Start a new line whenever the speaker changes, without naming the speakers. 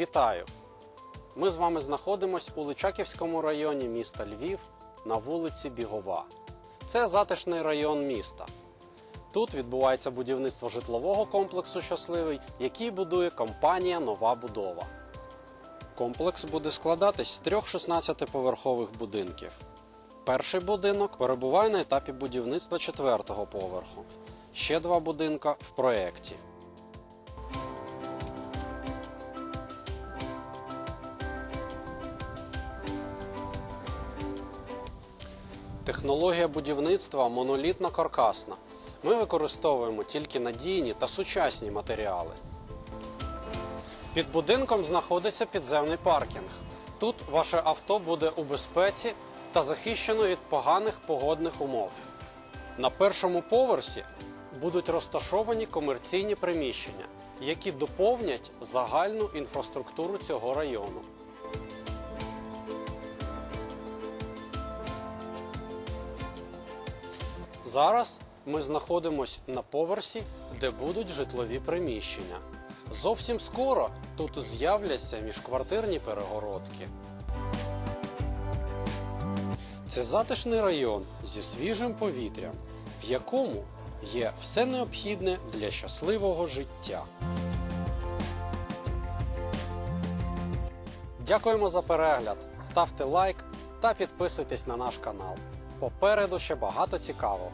Вітаю! Ми з вами знаходимося у Личаківському районі міста Львів на вулиці Бігова. Це затишний район міста. Тут відбувається будівництво житлового комплексу Щасливий, який будує компанія Нова будова. Комплекс буде складатись з трьох 16-поверхових будинків. Перший будинок перебуває на етапі будівництва четвертого поверху. Ще два будинка в проєкті. Технологія будівництва монолітно каркасна. Ми використовуємо тільки надійні та сучасні матеріали. Під будинком знаходиться підземний паркінг. Тут ваше авто буде у безпеці та захищено від поганих погодних умов. На першому поверсі будуть розташовані комерційні приміщення, які доповнять загальну інфраструктуру цього району. Зараз ми знаходимося на поверсі, де будуть житлові приміщення. Зовсім скоро тут з'являться міжквартирні перегородки. Це затишний район зі свіжим повітрям, в якому є все необхідне для щасливого життя. Дякуємо за перегляд. Ставте лайк та підписуйтесь на наш канал. Попереду ще багато цікавого.